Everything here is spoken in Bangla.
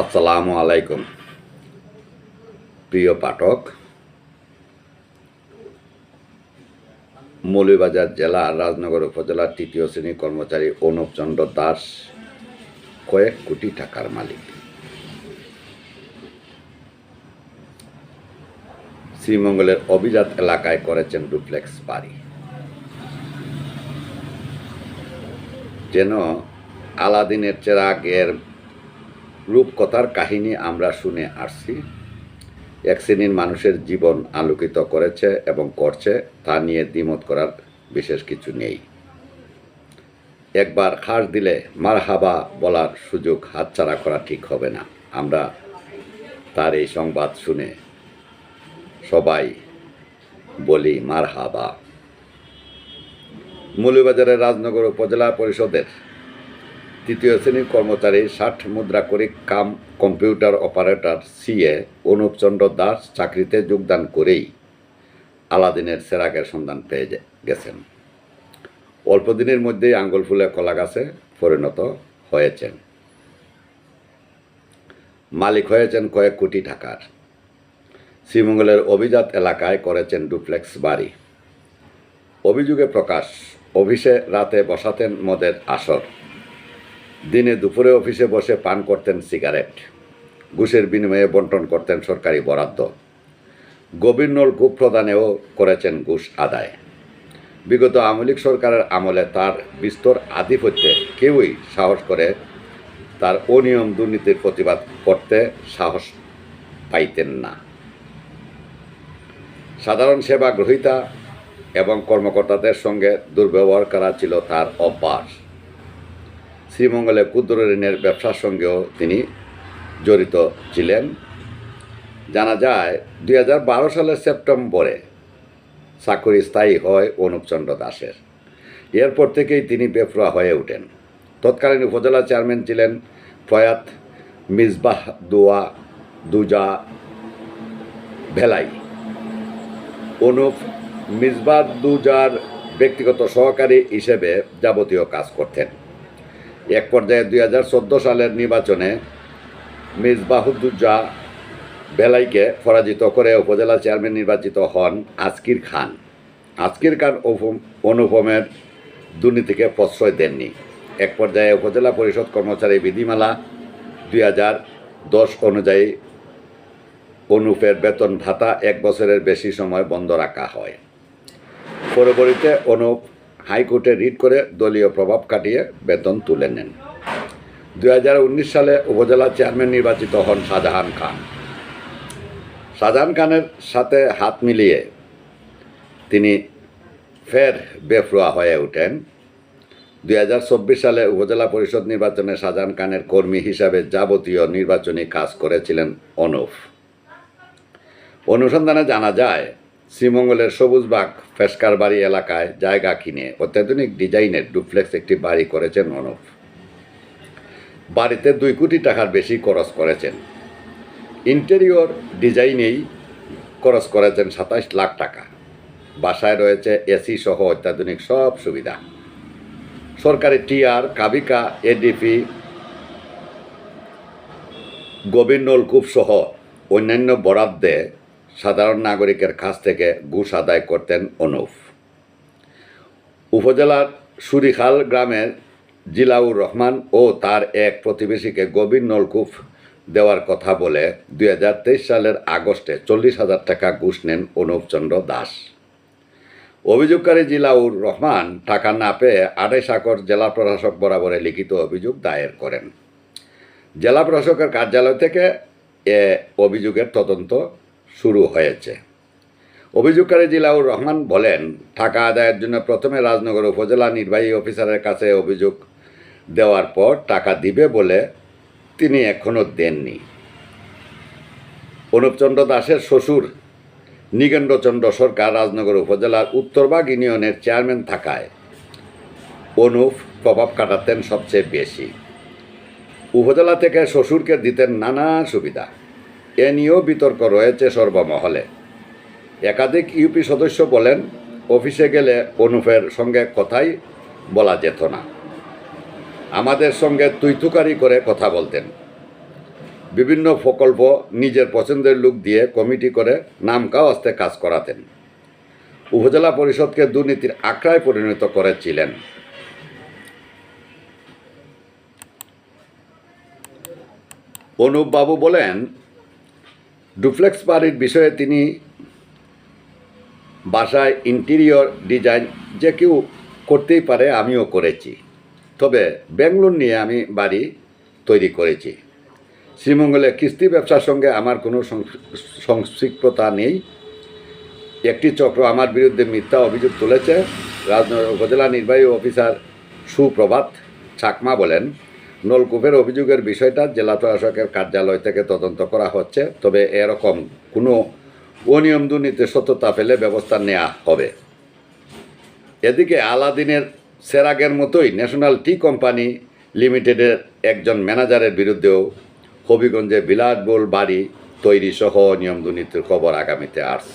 আসসালামু আলাইকুম। প্রিয় পাঠক, মৌলভীবাজার জেলা রাজনগর উপজেলার তৃতীয় শ্রেণি কর্মচারী অনুপ চন্দ্র দাস, কয়েক কোটি টাকার মালিক। শ্রীমঙ্গলের অভিজাত এলাকায় করেছেন ডুপ্লেক্স বাড়ি। যেন আলাদিনের চেরাগের রূপকথার কাহিনী আমরা শুনে আসছি। এক শ্রেণির মানুষের জীবন আলোকিত করেছে এবং করছে, তা নিয়ে দ্বিমত করার বিশেষ কিছু নেই। একবার খাস দিলে মার হাবা বলার সুযোগ হাতছাড়া করা ঠিক হবে না। আমরা তার এই সংবাদ শুনে সবাই বলি মার হাবা মৌলভীবাজারের রাজনগর উপজেলা পরিষদের তৃতীয় শ্রেণির কর্মচারী ষাট মুদ্রা করে কাম computer operator CA Anup Chandra Das চাকরিতে যোগদান করেই আলাদিনের সেরাকের সন্ধান পেয়ে গেছেন। অল্প দিনের মধ্যেই আঙ্গুল ফুলে কলা গাছে পরিণত হয়েছেন। মালিক হয়েছেন কয়েক কোটি টাকার। শ্রীমঙ্গলের অভিজাত এলাকায় করেছেন ডুপ্লেক্স বাড়ি। অভিযোগে প্রকাশ, অফিসে রাতে বসাতেন মদের আসর। দিনে দুপুরে অফিসে বসে পান করতেন সিগারেট। ঘুষের বিনিময়ে বন্টন করতেন সরকারি বরাদ্দ। গভীর নলকূপ প্রদানেও করেছেন ঘুষ আদায়। বিগত আওয়ামী সরকারের আমলে তার বিস্তর আধিপত্যে কেউই সাহস করে তার অনিয়ম দুর্নীতির প্রতিবাদ করতে সাহস পাইতেন না। সাধারণ সেবা গ্রহীতা এবং কর্মকর্তাদের সঙ্গে দুর্ব্যবহার করা ছিল তার অভ্যাস। শ্রীমঙ্গলে ক্ষুদ্র ঋণের ব্যবসার সঙ্গেও তিনি জড়িত ছিলেন। জানা যায়, দুই হাজার বারো সালের সেপ্টেম্বরে চাকরি স্থায়ী হয় অনুপচন্দ্র দাসের। এরপর থেকেই তিনি বেফরা হয়ে ওঠেন। তৎকালীন উপজেলা চেয়ারম্যান ছিলেন প্রয়াত মিসবাহ দোয়া দুজা ভেলাই। অনুপ মিসবাহ দুজার ব্যক্তিগত সহকারী হিসেবে যাবতীয় কাজ করতেন। এক পর্যায়ে দুই হাজার চোদ্দ সালের নির্বাচনে মিসবাহুদ্দুজ্জা বেলাইকে পরাজিত করে উপজেলা চেয়ারম্যান নির্বাচিত হন আজকির খান। আজকির খান অনুপমের দুর্নীতিকে প্রশ্রয় দেননি। এক পর্যায়ে উপজেলা পরিষদ কর্মচারী বিধিমালা দুই হাজার দশ অনুযায়ী অনুপের বেতন ভাতা এক বছরের বেশি সময় বন্ধ রাখা হয়। পরবর্তীতে অনুপ হাইকোর্টে রিট করে দলীয় প্রভাব কাটিয়ে বেতন তুলে নেন। দুই হাজার উনিশ সালে উপজেলা চেয়ারম্যান নির্বাচিত হন শাহজাহান খান। শাহজাহান খানের সাথে হাত মিলিয়ে তিনি ফের বেফরুয়া হয়ে ওঠেন। দুই হাজার চব্বিশ সালে উপজেলা পরিষদ নির্বাচনে শাহজাহান খানের কর্মী হিসাবে যাবতীয় নির্বাচনী কাজ করেছিলেন অনুফ অনুসন্ধানে জানা যায় শ্রীমঙ্গলের সবুজবাগ ফেসকার বাড়ি এলাকায় জায়গা কিনে অত্যাধুনিক ডিজাইনের ডুপ্লেক্স একটি বাড়ি করেছেন অনুপ। বাড়িতে দুই কোটি টাকার বেশি খরচ করেছেন। ইন্টেরিয়র ডিজাইনেই খরচ করেছেন সাতাশ লাখ টাকা। বাসায় রয়েছে এসি সহ অত্যাধুনিক সব সুবিধা। সরকারি টিআর, কাবিকা, এডিপি গভীর নলকূপ সহ অন্যান্য বরাদ্দে সাধারণ নাগরিকের কাছ থেকে ঘুষ আদায় করতেন অনুপ উপজেলার সুরিখাল গ্রামের জিলাউর রহমান ও তার এক প্রতিবেশীকে গভীর নলকূপ দেওয়ার কথা বলে দুই হাজার তেইশ সালের আগস্টে চল্লিশ হাজার টাকা ঘুষ নেন অনুপচন্দ্র দাস। অভিযোগকারী জিলাউর রহমান টাকা না পেয়ে আড়াই সাগর জেলা প্রশাসক বরাবরে লিখিত অভিযোগ দায়ের করেন। জেলা প্রশাসকের কার্যালয় থেকে এ অভিযোগের তদন্ত শুরু হয়েছে। অভিযোগকারী জিলাউর রহমান বলেন টাকা আদায়ের জন্য প্রথমে রাজনগর উপজেলা নির্বাহী অফিসারের কাছে অভিযোগ দেওয়ার পর টাকা দিবে বলে তিনি এখনও দেননি। অনুপচন্দ্র দাসের শ্বশুর নিগেন্দ্রচন্দ্র সরকার রাজনগর উপজেলার উত্তরবাগ ইউনিয়নের চেয়ারম্যান থাকায় অনুপ প্রভাব কাটাতেন সবচেয়ে বেশি। উপজেলা থেকে শ্বশুরকে দিতেন নানা সুবিধা। এ নিয়েও বিতর্ক রয়েছে সর্বমহলে। একাধিক ইউপি সদস্য বলেন, অফিসে গেলে অনুপের সঙ্গে কথাই বলা যেত না। আমাদের সঙ্গে তুইতুকারি করে কথা বলতেন। বিভিন্ন প্রকল্প নিজের পছন্দের লোক দিয়ে কমিটি করে নামকাও আস্তে কাজ করাতেন। উপজেলা পরিষদকে দুর্নীতির আখড়ায় পরিণত করেছিলেন। অনুপবাবু বলেন ডুপ্লেক্স বাড়ির বিষয়ে তিনি বাসায় ইন্টেরিয়র ডিজাইন যে কেউ করতেই পারে, আমিও করেছি। তবে বেঙ্গলোর নিয়ে আমি বাড়ি তৈরি করেছি। শ্রীমঙ্গলে কিস্তি ব্যবসার সঙ্গে আমার কোনো সংশ্লিষ্টতা নেই। একটি চক্র আমার বিরুদ্ধে মিথ্যা অভিযোগ তুলেছে। রাজনগর উপজেলা নির্বাহী অফিসার সুপ্রভাত চাকমা বলেন নলকূপের অভিযোগের বিষয়টা জেলা প্রশাসকের কার্যালয় থেকে তদন্ত করা হচ্ছে, তবে এরকম কোনো অনিয়ম দুর্নীতির সত্যতা পেলে ব্যবস্থা নেওয়া হবে। এদিকে আলাদিনের সেরাগের মতোই ন্যাশনাল টি কোম্পানি লিমিটেডের একজন ম্যানেজারের বিরুদ্ধেও হবিগঞ্জে বিলাসবহুল বাড়ি তৈরি সহ নিয়ম দুর্নীতির খবর আগামীতে আসছে।